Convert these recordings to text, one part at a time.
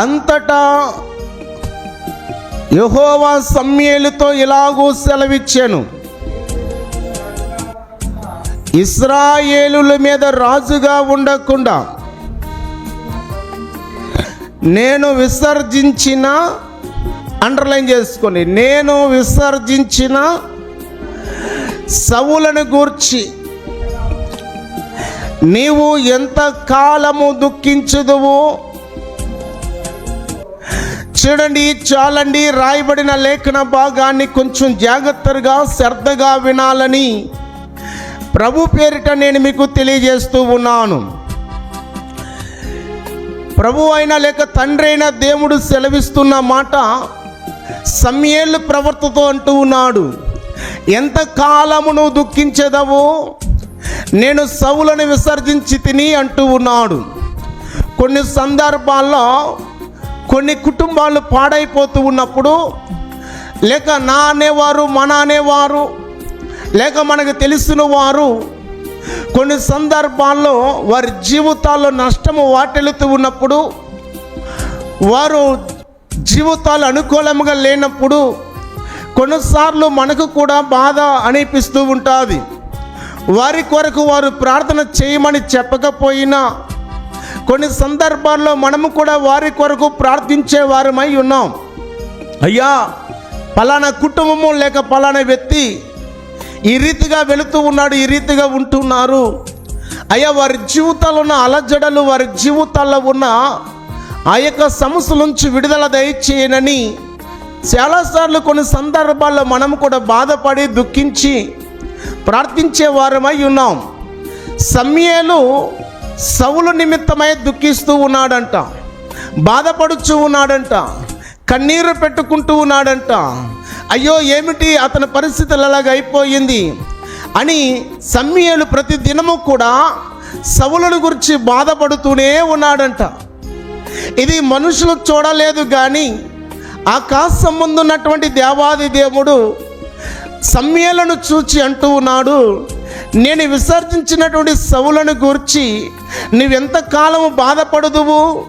అంతటా యహోవా సమ్యేలుతో ఇలాగూ సెలవిచ్చాను. ఇస్రాయేలుల మీద రాజుగా ఉండకుండా నేను విసర్జించిన అండర్లైన్ చేసుకొని నేను విసర్జించిన సవులను గూర్చి నీవు ఎంత కాలము దుఃఖించుదువు? చూడండి చాలండి రాయబడిన లేఖన భాగాన్ని కొంచెం జాగ్రత్తగా శ్రద్ధగా వినాలని ప్రభు పేరిట నేను మీకు తెలియజేస్తూ ఉన్నాను. ప్రభు అయిన లేక తండ్రి అయిన దేవుడు సెలవిస్తున్న మాట సమయేళ్ళు ప్రవర్తతో అంటూ ఉన్నాడు. ఎంత కాలము నువ్వు దుఃఖించదవు నేను సవులను విసర్జించి తిని అంటూ ఉన్నాడు. కొన్ని సందర్భాల్లో కొన్ని కుటుంబాలు పాడైపోతూ ఉన్నప్పుడు లేక నా అనేవారు మన అనేవారు లేక మనకు తెలిసిన వారు కొన్ని సందర్భాల్లో వారి జీవితాల్లో నష్టము వాటిల్లుతూ ఉన్నప్పుడు వారు జీవితాలు అనుకూలంగా లేనప్పుడు కొన్నిసార్లు మనకు కూడా బాధ అనిపిస్తూ ఉంటుంది. వారి కొరకు వారు ప్రార్థన చేయమని చెప్పకపోయినా కొన్ని సందర్భాల్లో మనము కూడా వారి కొరకు ప్రార్థించే వారమై ఉన్నాం. అయ్యా పలానా కుటుంబము లేక పలానా వ్యక్తి ఈ రీతిగా వెళుతూ ఉన్నాడు ఈ రీతిగా ఉంటున్నారు. అయ్యా వారి జీవితాల్లో ఉన్న అలజడలు వారి జీవితాల్లో ఉన్న ఆ యొక్క సమస్యల నుంచి విడుదల దయచేయనని చాలాసార్లు కొన్ని సందర్భాల్లో మనం కూడా బాధపడి దుఃఖించి ప్రార్థించే వారమై ఉన్నాం. సమయలు సవులు నిమిత్తమై దుఃఖిస్తూ ఉన్నాడంట బాధపడుచూ ఉన్నాడంట కన్నీరు పెట్టుకుంటూ ఉన్నాడంట అయ్యో ఏమిటి అతని పరిస్థితులు అలాగ అయిపోయింది అని సమ్మియలు ప్రతి దినము కూడా సవులను గురించి బాధపడుతూనే ఉన్నాడంట. ఇది మనుషులు చూడలేదు కానీ ఆకాశం ముందున్నటువంటి దేవాది దేవుడు సమ్యలను చూచి అంటూ ఉన్నాడు నేను విసర్జించినటువంటి సవులను గూర్చి నువ్వెంతకాలము బాధపడదువు?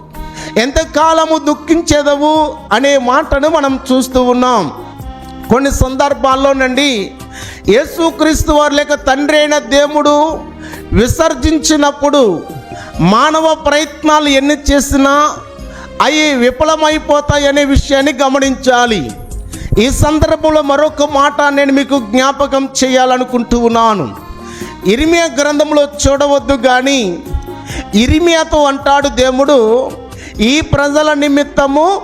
ఎంతకాలము దుఃఖించేదవు? అనే మాటను మనం చూస్తూ ఉన్నాం. కొన్ని సందర్భాల్లోనండి యేసుక్రీస్తు వారు లేక తండ్రి అయిన దేవుడు విసర్జించినప్పుడు మానవ ప్రయత్నాలు ఎన్ని చేసినా అవి విఫలమైపోతాయనే విషయాన్ని గమనించాలి. ఈ సందర్భంలో మరొక మాట నేను మీకు జ్ఞాపకం చేయాలనుకుంటూ ఉన్నాను. ఇరిమియా గ్రంథంలో చూడవద్దు కానీ ఇరిమియాతో అంటాడు దేవుడు ఈ ప్రజల నిమిత్తము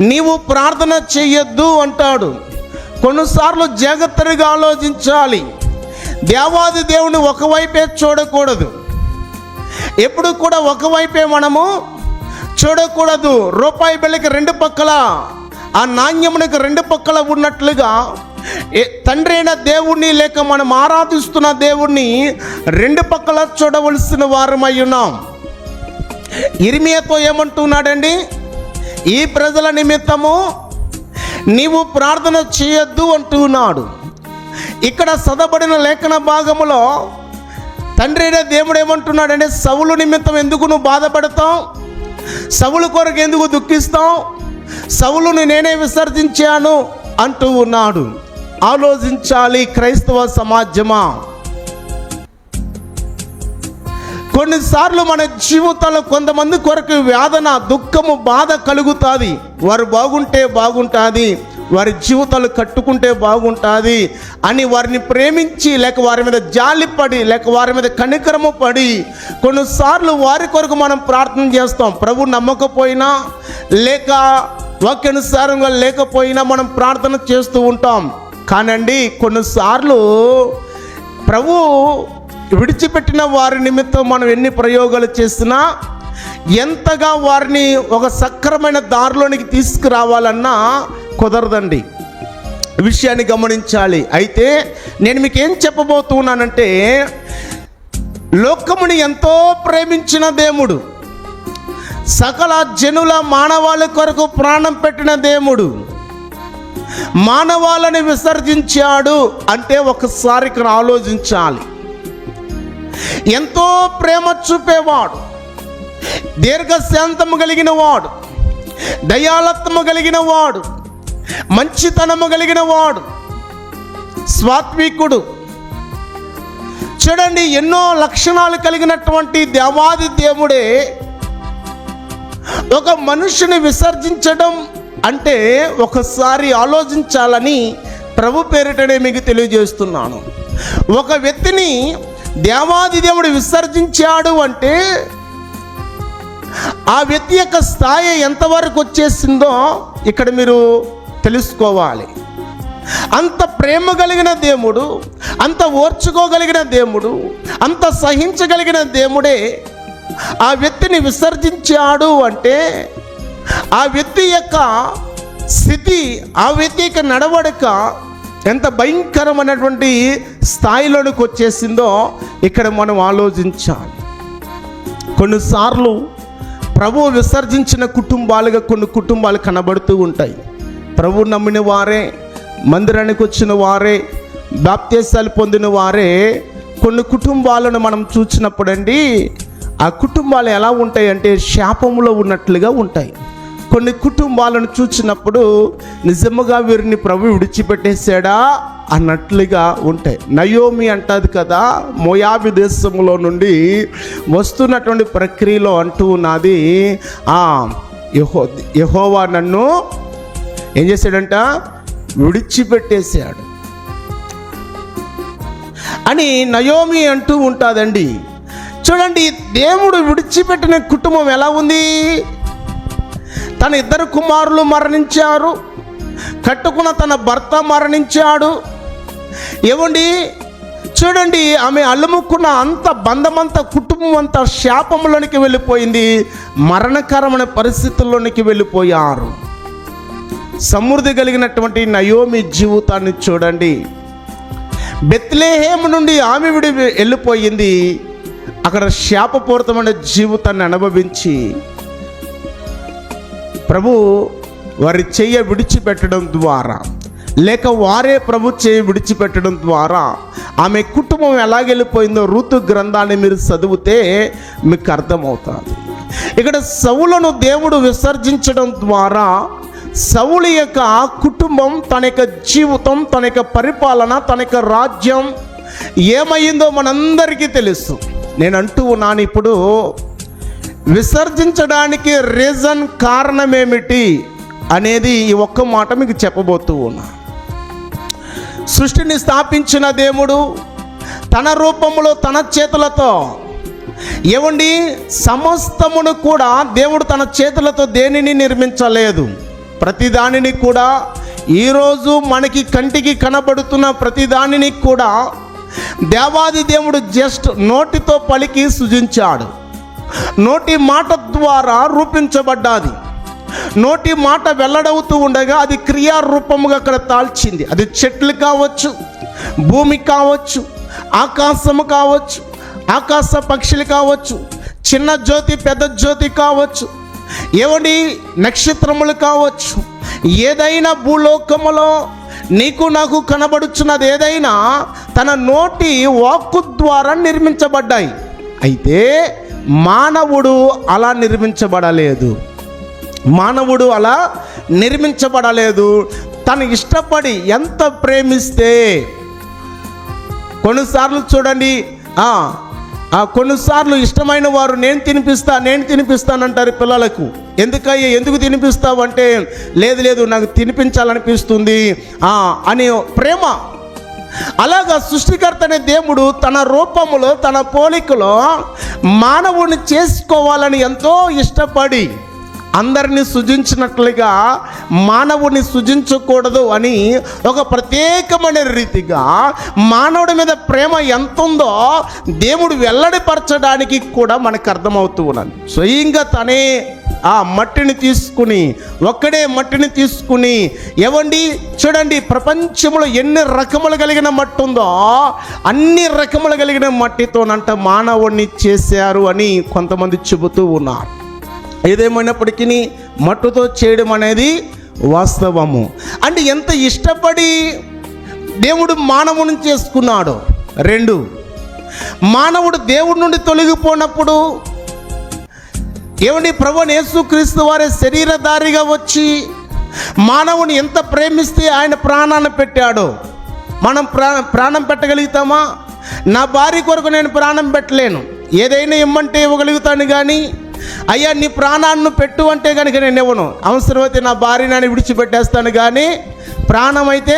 నీవు ప్రార్థన చెయ్యొద్దు అంటాడు. కొన్నిసార్లు జాగ్రత్తగా ఆలోచించాలి. దేవాది దేవుని ఒకవైపే చూడకూడదు. ఎప్పుడు కూడా ఒకవైపే మనము చూడకూడదు. రూపాయి బిళ్ళకి రెండు పక్కల ఆ నాణ్యమునికి రెండు పక్కల ఉన్నట్లుగా తండ్రి అయిన దేవుణ్ణి లేక మనం ఆరాధిస్తున్న దేవుణ్ణి రెండు పక్కల చూడవలసిన వారమై ఉన్నాం. ఇరిమియాతో ఏమంటున్నాడండి? ఈ ప్రజల నిమిత్తము నీవు ప్రార్థన చేయొద్దు అంటున్నాడు. ఇక్కడ చదవబడిన లేఖన భాగములో తండ్రి అయిన దేవుడు ఏమంటున్నాడంటే సవులు నిమిత్తం ఎందుకు నువ్వు బాధపడతావు? సవులు కొరకు ఎందుకు దుఃఖిస్తావు? సవులును నేనే విసర్జించాను అంటూ ఉన్నాడు. ఆలోచించాలి క్రైస్తవ సమాజమా? కొన్నిసార్లు మన జీవితంలో కొంతమంది కొరకు వేదన దుఃఖము బాధ కలుగుతుంది. వారు బాగుంటే బాగుంటుంది వారి జీవితాలు కట్టుకుంటే బాగుంటుంది అని వారిని ప్రేమించి లేక వారి మీద జాలిపడి లేక వారి మీద కనికరము పడి కొన్నిసార్లు వారి కొరకు మనం ప్రార్థన చేస్తాం. ప్రభు నమ్మకపోయినా లేక వాక్యానుసారంగా లేకపోయినా మనం ప్రార్థన చేస్తూ ఉంటాం. కానండి కొన్నిసార్లు ప్రభు విడిచిపెట్టిన వారి నిమిత్తం మనం ఎన్ని ప్రయోగాలు చేసినా ఎంతగా వారిని ఒక సక్రమైన దారిలోనికి తీసుకురావాలన్నా కుదరదండి. విషయాన్ని గమనించాలి. అయితే నేను మీకు ఏం చెప్పబోతున్నానంటే లోకముని ఎంతో ప్రేమించిన దేవుడు సకల జనుల మానవాళి కొరకు ప్రాణం పెట్టిన దేవుడు మానవాళిని విసర్జించాడు అంటే ఒకసారి ఇక్కడ ఆలోచించాలి. ఎంతో ప్రేమ చూపేవాడు దీర్ఘశాంతము కలిగిన వాడు దయాలత్వము కలిగిన వాడు మంచితనము కలిగిన వాడు స్వాత్వికుడు. చూడండి ఎన్నో లక్షణాలు కలిగినటువంటి దేవాది దేవుడే ఒక మనుషుని విసర్జించడం అంటే ఒకసారి ఆలోచించాలని ప్రభు పేరిటనే మీకు తెలియజేస్తున్నాను. ఒక వ్యక్తిని దేవాది దేవుడు విసర్జించాడు అంటే ఆ వ్యక్తి యొక్క స్థాయి ఎంతవరకు వచ్చేసిందో ఇక్కడ మీరు తెలుసుకోవాలి. అంత ప్రేమ కలిగిన దేవుడు అంత ఓర్చుకోగలిగిన దేవుడు అంత సహించగలిగిన దేవుడే ఆ వ్యక్తిని విసర్జించాడు అంటే ఆ వ్యక్తి యొక్క స్థితి ఆ వ్యక్తి యొక్క నడవడిక ఎంత భయంకరమైనటువంటి స్థాయిలోనికి వచ్చేసిందో ఇక్కడ మనం ఆలోచించాలి. కొన్నిసార్లు ప్రభు విసర్జించిన కుటుంబాలుగా కొన్ని కుటుంబాలు కనబడుతూ ఉంటాయి. ప్రభు నమ్మిన వారే మందిరానికి వచ్చిన వారే బాప్తీసాలు పొందిన వారే కొన్ని కుటుంబాలను మనం చూసినప్పుడండి ఆ కుటుంబాలు ఎలా ఉంటాయి అంటే శాపములో ఉన్నట్లుగా ఉంటాయి. కొన్ని కుటుంబాలను చూసినప్పుడు నిజముగా వీరిని ప్రభు విడిచిపెట్టేశాడా అన్నట్లుగా ఉంటాయి. నయోమి అంటది కదా మోయాబి దేశంలో నుండి వస్తున్నటువంటి ప్రక్రియలో అంటూ ఉన్నది. యహో యహోవా నన్ను ఏం చేశాడంట? విడిచిపెట్టేశాడు. అని నయోమి అంటూ ఉంటుందండి. చూడండి దేవుడు విడిచిపెట్టిన కుటుంబం ఎలా ఉంది? తన ఇద్దరు కుమారులు మరణించారు. కట్టుకున్న తన భర్త మరణించాడు. ఏమండి చూడండి ఆమె అల్లుముక్కున్న అంత బంధమంతా కుటుంబం అంతా శాపంలోనికి వెళ్ళిపోయింది. మరణకరమైన పరిస్థితుల్లోనికి వెళ్ళిపోయారు. సమృద్ధి కలిగినటువంటి నయోమి జీవితాన్ని చూడండి. బెత్లేహేము నుండి ఆమె విడి వెళ్ళిపోయింది. అక్కడ శాపపూరితమైన జీవితాన్ని అనుభవించి ప్రభు వారి చెయ్య విడిచిపెట్టడం ద్వారా లేక వారే ప్రభు చేయి విడిచిపెట్టడం ద్వారా ఆమె కుటుంబం ఎలాగెళ్ళిపోయిందో ఋతు గ్రంథాన్ని మీరు చదివితే మీకు అర్థమవుతుంది. ఇక్కడ సవులను దేవుడు విసర్జించడం ద్వారా సవులు యొక్క కుటుంబం తన యొక్క జీవితం తన యొక్క పరిపాలన తన యొక్క రాజ్యం ఏమైందో మనందరికీ తెలుసు. నేను అంటూ ఉన్నాను ఇప్పుడు విసర్జించడానికి రీజన్ కారణమేమిటి అనేది ఈ ఒక్క మాట మీకు చెప్పబోతూ ఉన్నా. సృష్టిని స్థాపించిన దేవుడు తన రూపంలో తన చేతులతో ఏమండి సమస్తమును కూడా దేవుడు తన చేతులతో దేనిని నిర్మించలేదు. ప్రతి దానిని కూడా ఈరోజు మనకి కంటికి కనబడుతున్న ప్రతిదానిని కూడా దేవాది దేవుడు జస్ట్ నోటితో పలికి సృజించాడు. నోటి మాట ద్వారా రూపించబడ్డాది. నోటి మాట వెల్లడవుతూ ఉండగా అది క్రియారూపముగా అక్కడ తాల్చింది. అది చెట్లు కావచ్చు భూమి కావచ్చు ఆకాశము కావచ్చు ఆకాశ పక్షులు కావచ్చు చిన్న జ్యోతి పెద్ద జ్యోతి కావచ్చు ఏమండి నక్షత్రములు కావచ్చు ఏదైనా భూలోకములో నీకు నాకు కనబడుచున్నది ఏదైనా తన నోటి వాక్కు ద్వారా నిర్మించబడ్డాయి. అయితే మానవుడు అలా నిర్మించబడలేదు. మానవుడు అలా నిర్మించబడలేదు. తను ఇష్టపడి ఎంత ప్రేమిస్తే కొన్నిసార్లు చూడండి ఆ, కొన్నిసార్లు ఇష్టమైన వారు నేను తినిపిస్తా నేను తినిపిస్తానంటారు పిల్లలకు. ఎందుకయ్యా ఎందుకు తినిపిస్తావు అంటే లేదు లేదు నాకు తినిపించాలనిపిస్తుంది అని ప్రేమ అలాగా సృష్టికర్త అనే దేవుడు తన రూపములో తన పోలికలో మానవుని చేసుకోవాలని ఎంతో ఇష్టపడి అందరిని సృజించినట్లుగా మానవుని సృజించకూడదు అని ఒక ప్రత్యేకమైన రీతిగా మానవుడి మీద ప్రేమ ఎంత ఉందో దేవుడు వెల్లడిపరచడానికి కూడా మనకు అర్థమవుతూ ఉన్నది. స్వయంగా తనే ఆ మట్టిని తీసుకుని ఒక్కడే మట్టిని తీసుకుని ఎవండి చూడండి ప్రపంచంలో ఎన్ని రకములు కలిగిన మట్టి ఉందో అన్ని రకములు కలిగిన మట్టితోనంట మానవుణ్ణి చేశారు అని కొంతమంది చెబుతూ ఉన్నారు. ఏదేమైనప్పటికీ మట్టుతో చేయడం అనేది వాస్తవము. అంటే ఎంత ఇష్టపడి దేవుడు మానవుని చేసుకున్నాడు రెండు మానవుడు దేవుడి నుండి తొలగిపోయినప్పుడు ఏమండి? ప్రభు యేసుక్రీస్తు వారి శరీరధారిగా వచ్చి మానవుని ఎంత ప్రేమిస్తే ఆయన ప్రాణాన్ని పెట్టాడో మనం ప్రా ప్రాణం పెట్టగలుగుతామా? నా భార్య కొరకు నేను ప్రాణం పెట్టలేను. ఏదైనా ఇమ్మంటే ఇవ్వగలుగుతాను కానీ అయ్యా నీ ప్రాణాన్ని పెట్టు అంటే కనుక నేను ఇవ్వను. అవసరమైతే నా భార్య నాని విడిచిపెట్టేస్తాను కానీ ప్రాణం అయితే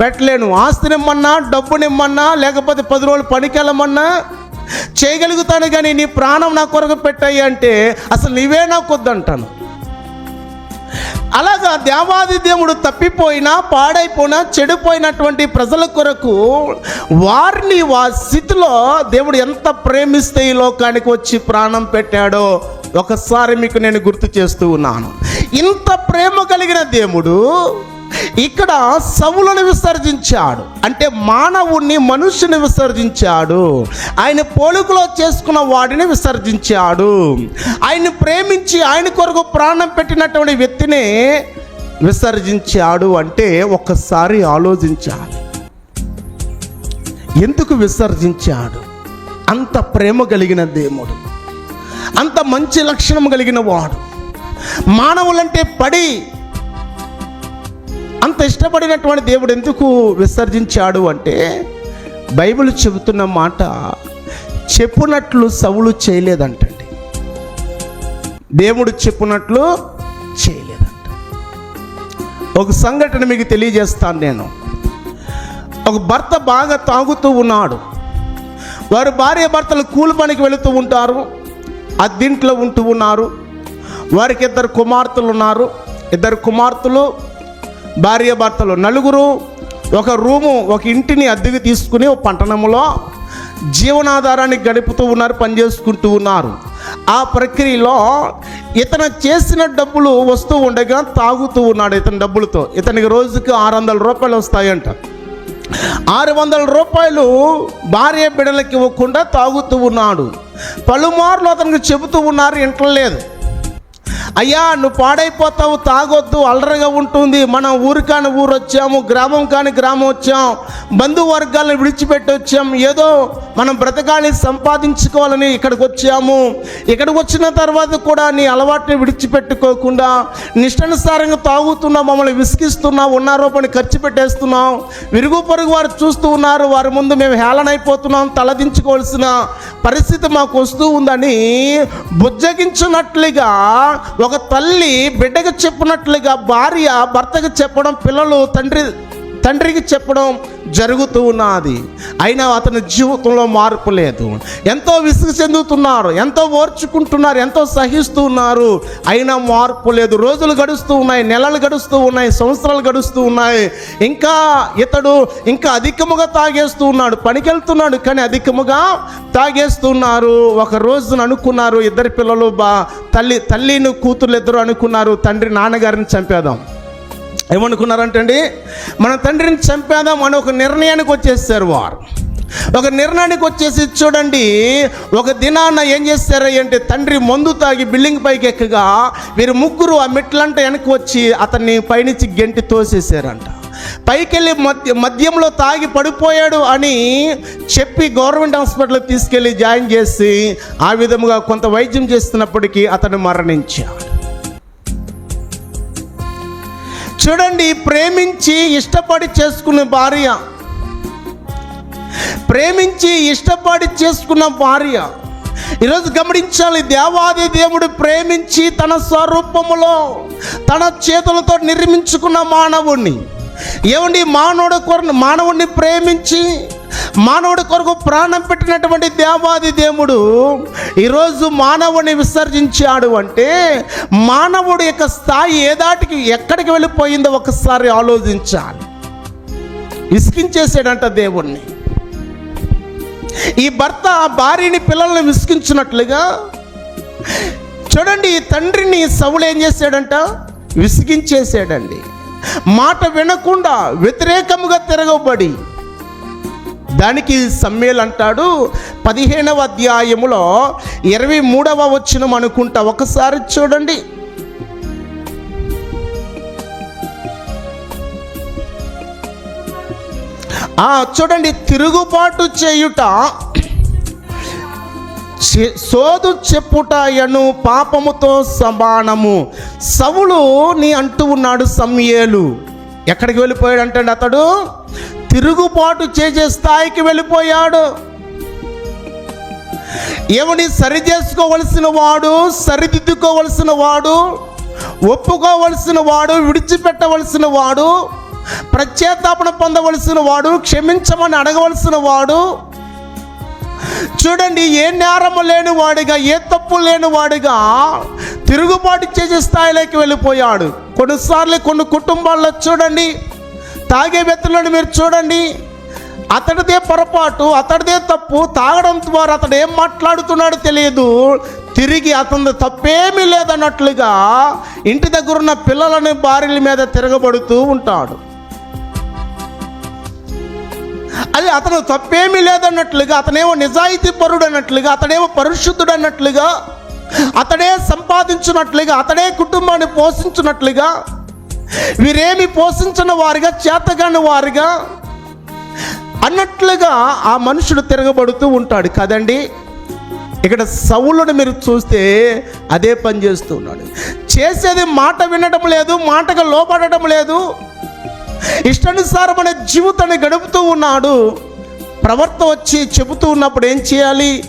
పెట్టలేను. ఆస్తినిమ్మన్నా డబ్బునిమ్మన్నా లేకపోతే పది రోజులు పనికి వెళ్ళమన్నా చేయగలుగుతాను కానీ నీ ప్రాణం నా కొరకు పెట్టాయి అంటే అసలు నీవే నాకు వద్దంటాను. అలాగా దేవాది దేవుడు తప్పిపోయినా పాడైపోయినా చెడిపోయినటువంటి ప్రజల కొరకు వారిని వా స్థితిలో దేవుడు ఎంత ప్రేమిస్తే ఈ లోకానికి వచ్చి ప్రాణం పెట్టాడో ఒకసారి మీకు నేను గుర్తు చేస్తూ ఉన్నాను. ఇంత ప్రేమ కలిగిన దేవుడు ఇక్కడ సవులను విసర్జించాడు. అంటే మానవుణ్ణి మనుష్యుని విసర్జించాడు. ఆయన పోలికలో చేసుకున్న వాడిని విసర్జించాడు. ఆయన్ని ప్రేమించి ఆయన కొరకు ప్రాణం పెట్టినటువంటి వ్యక్తిని విసర్జించాడు అంటే ఒక్కసారి ఆలోచించాలి. ఎందుకు విసర్జించాడు? అంత ప్రేమ కలిగిన దేవుడు. అంత మంచి లక్షణం కలిగిన వాడు. మానవులంటే పడి అంత ఇష్టపడినటువంటి దేవుడు ఎందుకు విసర్జించాడు అంటే బైబిల్ చెబుతున్న మాట చెప్పునట్లు సవులు చేయలేదంటండి. దేవుడు చెప్పునట్లు చేయలేదంట. ఒక సంఘటన మీకు తెలియజేస్తాను నేను. ఒక భర్త బాగా తాగుతూ ఉన్నాడు. వారు భార్య భర్తలు కూలి పనికి వెళుతూ ఉంటారు. అద్దీంట్లో ఉంటూ ఉన్నారు. వారికి ఇద్దరు కుమార్తెలు ఉన్నారు. ఇద్దరు కుమార్తెలు భార్య భర్తలు నలుగురు ఒక రూము ఒక ఇంటిని అద్దెకి తీసుకుని ఒక పట్టణంలో జీవనాధారాన్ని గడుపుతూ ఉన్నారు పనిచేసుకుంటూ ఉన్నారు. ఆ ప్రక్రియలో ఇతను చేసిన డబ్బులు వస్తూ ఉండగా తాగుతూ ఉన్నాడు ఇతని డబ్బులతో. ఇతనికి రోజుకి ఆరు వందల రూపాయలు వస్తాయంట. ఆరు వందల రూపాయలు భార్య బిడ్డలకి ఇవ్వకుండా తాగుతూ ఉన్నాడు. పలుమార్లు అతనికి చెబుతూ ఉన్నారు ఇంట్లో లేదు అయ్యా నువ్వు పాడైపోతావు తాగొద్దు అలరగా ఉంటుంది. మనం ఊరు కాని ఊరు వచ్చాము గ్రామం కాని గ్రామం వచ్చాం బంధువర్గాలను విడిచిపెట్టి వచ్చాం. ఏదో మనం బ్రతకాలి సంపాదించుకోవాలని ఇక్కడికి వచ్చాము. ఇక్కడికి వచ్చిన తర్వాత కూడా నీ అలవాటుని విడిచిపెట్టుకోకుండా నిష్టానుసారంగా తాగుతున్నావు మమ్మల్ని విసిగిస్తున్నావు ఉన్న పని ఖర్చు పెట్టేస్తున్నాం విరుగు పొరుగు వారు చూస్తూ ఉన్నారు. వారి ముందు మేము హేళనైపోతున్నాం తలదించుకోవాల్సిన పరిస్థితి మాకు వస్తూ ఉందని బుజ్జగించినట్లుగా ఒక తల్లి బిడ్డకు చెప్పినట్లుగా భార్య భర్తకు చెప్పడం పిల్లలు తండ్రి తండ్రికి చెప్పడం జరుగుతూ ఉన్నది. అయినా అతని జీవితంలో మార్పు లేదు. ఎంతో విసుగు చెందుతున్నారు ఎంతో ఓర్చుకుంటున్నారు ఎంతో సహిస్తూ ఉన్నారు. అయినా మార్పు లేదు. రోజులు గడుస్తూ ఉన్నాయి నెలలు గడుస్తూ ఉన్నాయి సంవత్సరాలు గడుస్తూ ఉన్నాయి. ఇంకా ఇతడు ఇంకా అధికముగా తాగేస్తూ ఉన్నాడు. పనికి వెళ్తున్నాడు కానీ అధికముగా తాగేస్తున్నారు ఒక రోజున అనుకున్నారు ఇద్దరు పిల్లలు బా తల్లి తల్లిని కూతురు ఇద్దరు అనుకున్నారు తండ్రి నాన్నగారిని చంపేదాం చంపేద్దాం ఏమనుకున్నారంటండి? మన తండ్రిని చంపేద్దాం అని ఒక నిర్ణయానికి వచ్చేసారు వారు. ఒక నిర్ణయానికి వచ్చేసి చూడండి ఒక దినాన ఏం చేశారు అంటే తండ్రి మందు తాగి బిల్డింగ్ పైకి ఎక్కగా వీరు ముగ్గురు ఆ మెట్లంట వెనక్కి వచ్చి అతన్ని పైనుంచి గెంటి తోసేసారంట పైకెళ్ళి మధ్య మద్యంలో తాగి పడిపోయాడు అని చెప్పి గవర్నమెంట్ హాస్పిటల్కి తీసుకెళ్ళి జాయిన్ చేసి ఆ విధముగా కొంత వైద్యం చేస్తున్నప్పటికీ అతను మరణించాడు. చూడండి ప్రేమించి ఇష్టపడి చేసుకున్న భార్య. ప్రేమించి ఇష్టపడి చేసుకున్న భార్య. ఈరోజు గమనించాలి దేవాది దేవుడు ప్రేమించి తన స్వరూపములో తన చేతులతో నిర్మించుకున్న మానవుణ్ణి. ఏమండి మానవుడు కొర మానవుణ్ణి ప్రేమించి మానవుడి కొరకు ప్రాణం పెట్టినటువంటి దేవాది దేవుడు ఈరోజు మానవుని విసర్జించాడు అంటే మానవుడి యొక్క స్థాయి ఏదాటికి ఎక్కడికి వెళ్ళిపోయిందో ఒకసారి ఆలోచించాలి. విసిగించేసాడంట దేవుణ్ణి. ఈ భర్త భార్యని పిల్లల్ని విసిగించినట్లుగా చూడండి ఈ తండ్రిని సవులు ఏం చేశాడంట? విసిగించేసాడండి మాట వినకుండా వ్యతిరేకముగా తిరగబడి దానికి సమ్మేల్ అంటాడు. పదిహేనవ అధ్యాయములో ఇరవై మూడవ వచ్చినం అనుకుంటా ఒకసారి చూడండి. చూడండి తిరుగుబాటు చేయుట సోదు చెప్పుటయను పాపముతో సమానము. సవులు నీ అంటూ ఉన్నాడు సమ్యేలు. ఎక్కడికి వెళ్ళిపోయాడు అంటే అతడు? తిరుగుబాటు చేసే స్థాయికి వెళ్ళిపోయాడు. ఏమని సరి చేసుకోవలసిన వాడు సరిదిద్దుకోవలసిన వాడు ఒప్పుకోవలసిన వాడు విడిచిపెట్టవలసిన వాడు ప్రత్యేతాపణ పొందవలసిన వాడు క్షమించమని అడగవలసిన వాడు చూడండి ఏ నేరము లేని వాడిగా ఏ తప్పు లేని వాడిగా తిరుగుబాటు చేసే స్థాయిలోకి వెళ్ళిపోయాడు. కొన్నిసార్లు కొన్ని కుటుంబాల్లో చూడండి తాగే వ్యక్తులను మీరు చూడండి అతడిదే పొరపాటు అతడిదే తప్పు తాగడం ద్వారా అతడు ఏం మాట్లాడుతున్నాడో తెలియదు. తిరిగి అతని తప్పేమీ లేదన్నట్లుగా ఇంటి దగ్గర ఉన్న పిల్లలని భార్యల మీద తిరగబడుతూ ఉంటాడు. అది అతను తప్పేమీ లేదన్నట్లుగా అతనేమో నిజాయితీ పరుడు అన్నట్లుగా అతడేమో పరిశుద్ధుడు అన్నట్లుగా అతడే సంపాదించినట్లుగా అతడే కుటుంబాన్ని పోషించినట్లుగా వీరేమి పోషించిన వారిగా చేతగాని వారిగా అన్నట్లుగా ఆ మనుషుడు తిరగబడుతూ ఉంటాడు కదండి. ఇక్కడ సౌలుని మీరు చూస్తే అదే పని చేస్తూ ఉన్నాడు. చేసేది మాట వినడం లేదు మాటగా లోపడటం లేదు. ఇష్టానుసారమైన జీవితాన్ని గడుపుతూ ఉన్నాడు. ప్రవర్త వచ్చి చెబుతూ ఉన్నప్పుడు ఏం చేయాలి?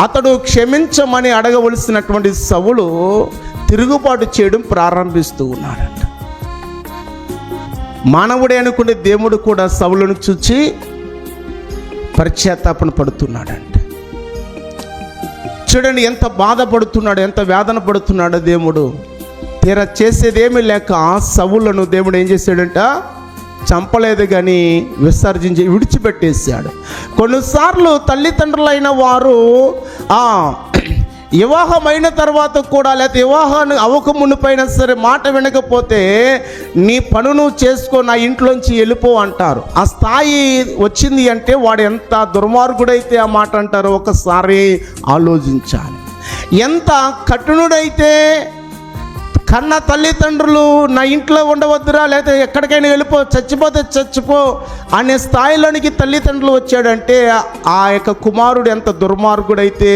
అతడు క్షమించమని అడగవలసినటువంటి సవులు తిరుగుబాటు చేయడం ప్రారంభిస్తూ ఉన్నాడంట. మానవుడే అనుకునే దేవుడు కూడా సవులను చూచి పరిచేతాపన పడుతున్నాడంట. చూడండి ఎంత బాధపడుతున్నాడు ఎంత వేదన పడుతున్నాడో దేవుడు. తీరా చేసేదేమీ లేక సవులను దేవుడు ఏం చేశాడంట? చంపలేదు కానీ విసర్జించి విడిచిపెట్టేశాడు. కొన్నిసార్లు తల్లిదండ్రులైన వారు ఆ వివాహమైన తర్వాత కూడా లేకపోతే వివాహాన్ని అవకమునిపైన సరే మాట వినకపోతే నీ పను నువ్వు చేసుకో నా ఇంట్లోంచి వెళ్ళిపో అంటారు. ఆ స్థాయి వచ్చింది అంటే వాడు ఎంత దుర్మార్గుడైతే ఆ మాట అంటారో ఒకసారి ఆలోచించాలి. ఎంత కఠినుడైతే కన్న తల్లిదండ్రులు నా ఇంట్లో ఉండవద్దురా లేదా ఎక్కడికైనా వెళ్ళిపో చచ్చిపోతే చచ్చిపో అనే స్థాయిలోనికి తల్లిదండ్రులు వచ్చాడంటే ఆ యొక్క కుమారుడు ఎంత దుర్మార్గుడైతే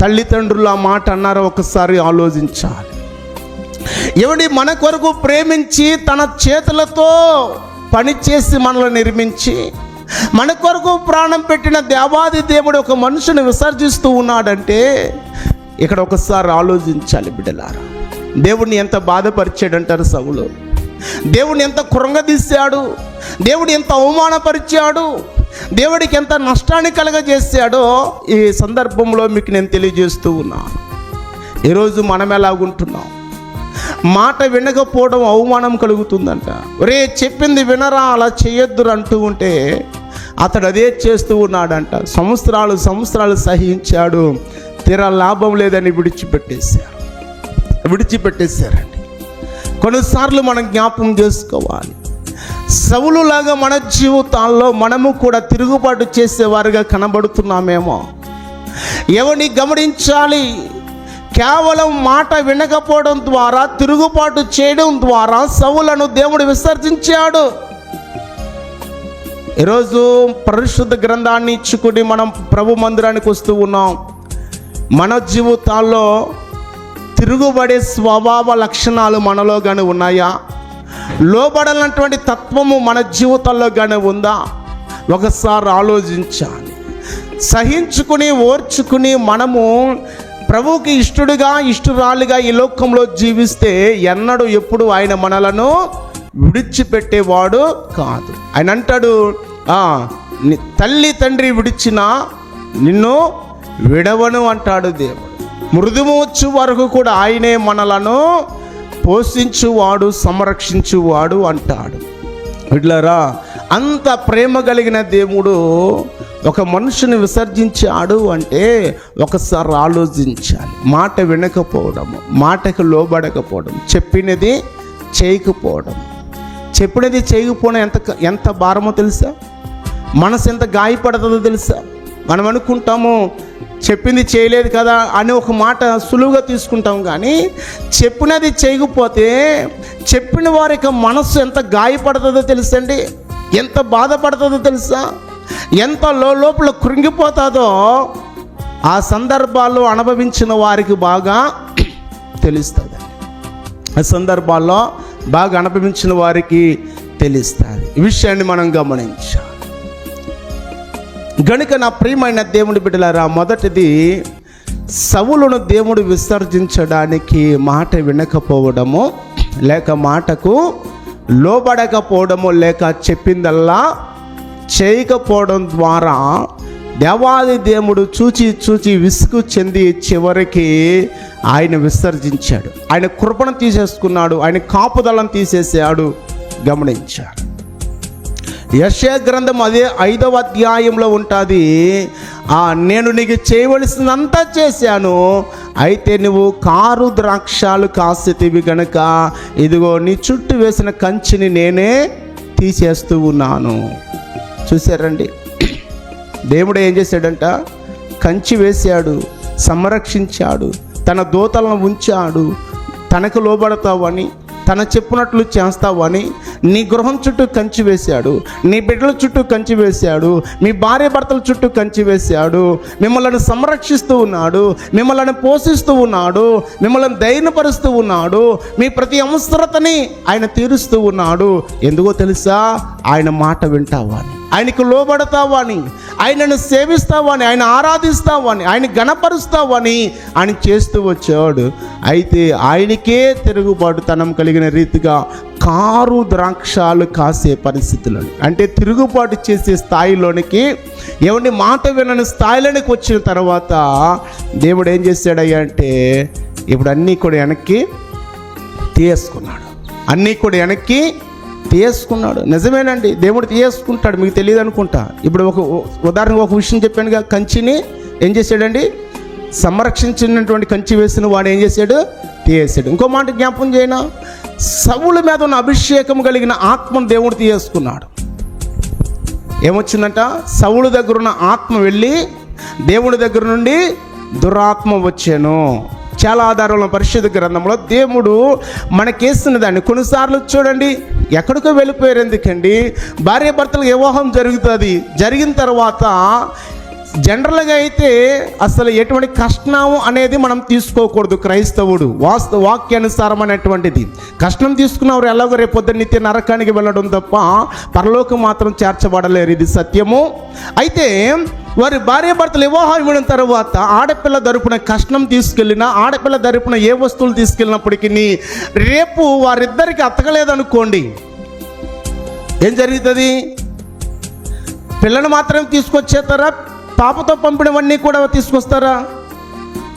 తల్లిదండ్రులు ఆ మాట అన్నారో ఒకసారి ఆలోచించాలి. ఎవడి మన కొరకు ప్రేమించి తన చేతులతో పనిచేసి మనల్ని నిర్మించి మన కొరకు ప్రాణం పెట్టిన దేవాది దేవుడు ఒక మనుషుని విసర్జిస్తూ ఉన్నాడంటే ఇక్కడ ఒకసారి ఆలోచించాలి బిడ్డలారా. దేవుడిని ఎంత బాధపరిచాడంటారు సవులు దేవుడిని ఎంత కృంగదీశాడు దేవుడు ఎంత అవమానపరిచాడు? దేవుడికి ఎంత నష్టాన్ని కలగజేశాడో ఈ సందర్భంలో మీకు నేను తెలియజేస్తూ ఉన్నాను. ఈరోజు మనం ఎలాగుంటున్నాం? మాట వినకపోవడం అవమానం కలుగుతుందంట. ఒరే చెప్పింది వినరా అలా చేయొద్దురు అంటూ ఉంటే అతడు అదే చేస్తూ ఉన్నాడంట. సంవత్సరాలు సంవత్సరాలు సహించాడు. తీరా లాభం లేదని విడిచిపెట్టేశాడు. విడిచిపెట్టేశారండి. కొన్నిసార్లు మనం జ్ఞాపకం చేసుకోవాలి. సవులులాగా మన జీవితాల్లో మనము కూడా తిరుగుబాటు చేసేవారుగా కనబడుతున్నామేమో. ఎవరిని గమనించాలి? కేవలం మాట వినకపోవడం ద్వారా తిరుగుబాటు చేయడం ద్వారా సవులను దేవుడు విసర్జించాడు. ఈరోజు పరిశుద్ధ గ్రంథాన్ని ఇచ్చుకుని మనం ప్రభు మందిరానికి వస్తూ ఉన్నాం. మన జీవితాల్లో తిరుగుబడే స్వభావ లక్షణాలు మనలో కానీ ఉన్నాయా? లోబడనటువంటి తత్వము మన జీవితంలో కానీ ఉందా? ఒకసారి ఆలోచించాలి. సహించుకుని ఓర్చుకుని మనము ప్రభువుకి ఇష్టడుగా ఇష్టరాలుగా ఈ లోకంలో జీవిస్తే ఎన్నడూ ఎప్పుడు ఆయన మనలను విడిచిపెట్టేవాడు కాదు. ఆయన అంటాడు తల్లి తండ్రి విడిచిన నిన్ను విడవను అంటాడు దేవుడు. మృదుమవచ్చు వరకు కూడా ఆయనే మనలను పోషించువాడు సంరక్షించువాడు అంటాడు. ఇట్లరా అంత ప్రేమ కలిగిన దేవుడు ఒక మనుషుని విసర్జించాడు అంటే ఒకసారి ఆలోచించాలి. మాట వినకపోవడము మాటకు లోబడకపోవడం చెప్పినది చేయకపోవడం. చెప్పినది చేయకపోవడం ఎంత ఎంత భారమో తెలుసా? మనసు ఎంత గాయపడుతుందో తెలుసా? మనం అనుకుంటాము చెప్పింది చేయలేదు కదా అని ఒక మాట సులువుగా తీసుకుంటాం కానీ చెప్పినది చేయకపోతే చెప్పిన వారి యొక్క మనస్సు ఎంత గాయపడుతుందో తెలుసండి? ఎంత బాధపడుతుందో తెలుసా? ఎంత లోపల కృంగిపోతుందో ఆ సందర్భాల్లో అనుభవించిన వారికి బాగా తెలుస్తుంది. ఆ సందర్భాల్లో బాగా అనుభవించిన వారికి తెలుస్తుంది. ఈ విషయాన్ని మనం గమనించాలి. గనుక నా ప్రియమైన దేవుని బిడ్డలారా మొదటిది సవులను దేవుడు విసర్జించడానికి మాట వినకపోవడము లేక మాటకు లోబడకపోవడము లేక చెప్పిందల్లా చేయకపోవడం ద్వారా దేవాది దేవుడు చూచి చూచి విసుగు చెంది చివరికి ఆయన విసర్జించాడు. ఆయన కృపను తీసేసుకున్నాడు ఆయన కాపుదలను తీసేసాడు గమనించాడు. యశయ గ్రంథం అదే ఐదవ అధ్యాయంలో ఉంటుంది. ఆ నేను నీకు చేయవలసినంతా చేశాను. అయితే నువ్వు కారు ద్రాక్షాలు కాసేటివి గనక ఇదిగో నీ చుట్టూ వేసిన కంచిని నేనే తీసేస్తూ ఉన్నాను. చూసారండి దేవుడు ఏం చేశాడంట? కంచి వేశాడు సంరక్షించాడు తన దూతలను ఉంచాడు తనకు లోబడతావని తన చెప్పినట్లు అని నీ గృహం చుట్టూ కంచి వేశాడు నీ బిడ్డల చుట్టూ కంచి వేశాడు మీ భార్య భర్తల చుట్టూ కంచి వేశాడు మిమ్మల్ని సంరక్షిస్తూ ఉన్నాడు మిమ్మల్ని పోషిస్తూ ఉన్నాడు మిమ్మల్ని ధైర్యపరుస్తూ ఉన్నాడు మీ ప్రతి అవసరతని ఆయన తీరుస్తూ ఉన్నాడు. ఎందుకో తెలుసా? ఆయన మాట వింటావని ఆయనకు లోబడతావని ఆయనను సేవిస్తావని ఆయన ఆరాధిస్తావని ఆయన గణపరుస్తావని ఆయన చేస్తూ వచ్చాడు. అయితే ఆయనకే తిరుగుబాటుతనం కలిగిన రీతిగా కారు ద్రాక్షాలు కాసే పరిస్థితులు అంటే తిరుగుబాటు చేసే స్థాయిలోనికి ఎవరిని మాట వినని స్థాయిలోనికి వచ్చిన తర్వాత దేవుడు ఏం చేశాడయ్యా అంటే ఇప్పుడు అన్నీ కూడా వెనక్కి తీసుకున్నాడు అన్నీ కూడా వెనక్కి తీయేసుకున్నాడు. నిజమేనండి దేవుడు తీయేసుకుంటాడు మీకు తెలియదు అనుకుంటా. ఇప్పుడు ఒక ఉదాహరణకు ఒక విషయం చెప్పానుగా కంచిని ఏం చేశాడండి? సంరక్షించినటువంటి కంచి వేసిన వాడు ఏం చేశాడు? తీయేసాడు ఇంకో మాట జ్ఞాపకం చేయనా? సవుల మీద ఉన్న అభిషేకం కలిగిన ఆత్మను దేవుడు తీయేసుకున్నాడు. ఏమొచ్చిందంట? సవుడు దగ్గర ఉన్న ఆత్మ వెళ్ళి దేవుడి దగ్గర నుండి దురాత్మ వచ్చాను. చాలా ఆధారంలో పరిశుద్ధ గ్రంథంలో దేవుడు మనకేస్తున్న దాన్ని కొన్నిసార్లు చూడండి ఎక్కడికో వెళ్ళిపోయారు ఎందుకండి? భార్య భర్తలకు వివాహం జరుగుతుంది. జరిగిన తర్వాత జనరల్గా అయితే అసలు ఎటువంటి కష్టం అనేది మనం తీసుకోకూడదు క్రైస్తవుడు. వాస్తు వాక్యానుసారం అనేటువంటిది కష్టం తీసుకున్నవారు ఎలాగో రేపు పొద్దున్న నిత్య నరకానికి వెళ్ళడం తప్ప పరలోకం మాత్రం చేర్చబడలేరు. ఇది సత్యము. అయితే వారి భార్య భర్తలు వివాహం ఇవ్వడం తర్వాత ఆడపిల్ల తరపున కష్టం తీసుకెళ్ళినా ఆడపిల్ల తరపున ఏ వస్తువులు తీసుకెళ్ళినప్పటికీ రేపు వారిద్దరికి అత్తగలేదనుకోండి ఏం జరుగుతుంది? పిల్లను మాత్రం తీసుకొచ్చేస్తారా? పాపతో పంపినవన్నీ కూడా తీసుకొస్తారా?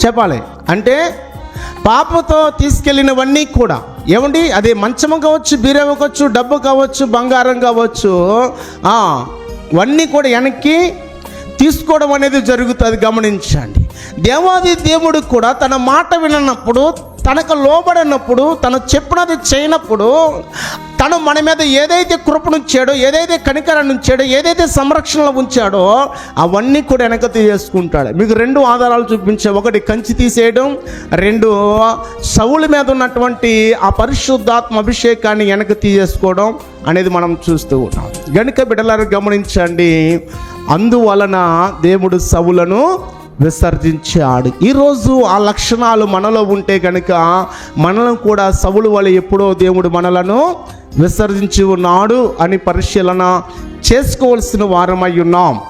చెప్పాలి. అంటే పాపతో తీసుకెళ్ళినవన్నీ కూడా. ఏమండి? అదే మంచము కావచ్చు బీరం కావచ్చు డబ్బు కావచ్చు బంగారం కావచ్చు అవన్నీ కూడా వెనక్కి తీసుకోవడం అనేది జరుగుతుంది. గమనించండి. దేవాది దేవుడు కూడా తన మాట వినప్పుడు తనకు లోబడినప్పుడు తను చెప్పినది చేయనప్పుడు తను మన మీద ఏదైతే కృపనుంచాడో ఏదైతే కనికరాన్ని ఉంచాడో ఏదైతే సంరక్షణలో ఉంచాడో అవన్నీ కూడా వెనక తీసేసుకుంటాడు. మీకు రెండు ఆధారాలు చూపించే ఒకటి కంచి తీసేయడం రెండు సవుల మీద ఉన్నటువంటి ఆ పరిశుద్ధాత్మ అభిషేకాన్ని వెనక తీసేసుకోవడం అనేది మనం చూస్తూ ఉన్నాం. గనుక బిడ్డలారు గమనించండి అందువలన దేవుడు సవులను విసర్జించాడు. ఈరోజు ఆ లక్షణాలు మనలో ఉంటే కనుక మనలను కూడా సవులు వల్ల ఎప్పుడో దేవుడు మనలను విసర్జించి ఉన్నాడు అని పరిశీలన చేసుకోవాల్సిన వారమై ఉన్నాం.